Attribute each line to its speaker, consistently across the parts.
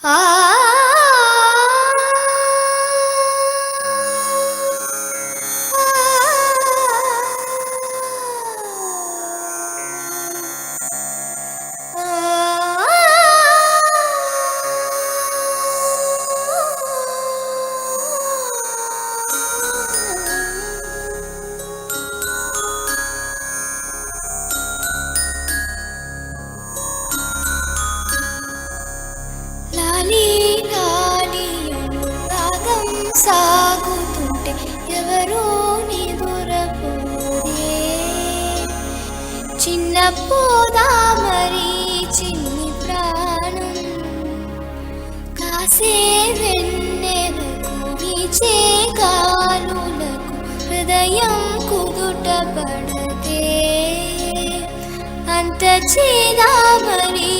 Speaker 1: Ah. సాగుతుంటే ఎవరో నీ దూరపోదే చిన్న పోదా మరి చిన్ని ప్రాణం. కాసే వెన్నెలకు చే కాలులకు హృదయం కుదుట పడతే అంత చేదా మరి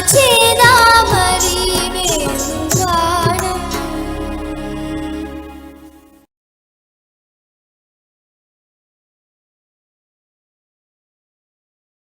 Speaker 1: 祈祷。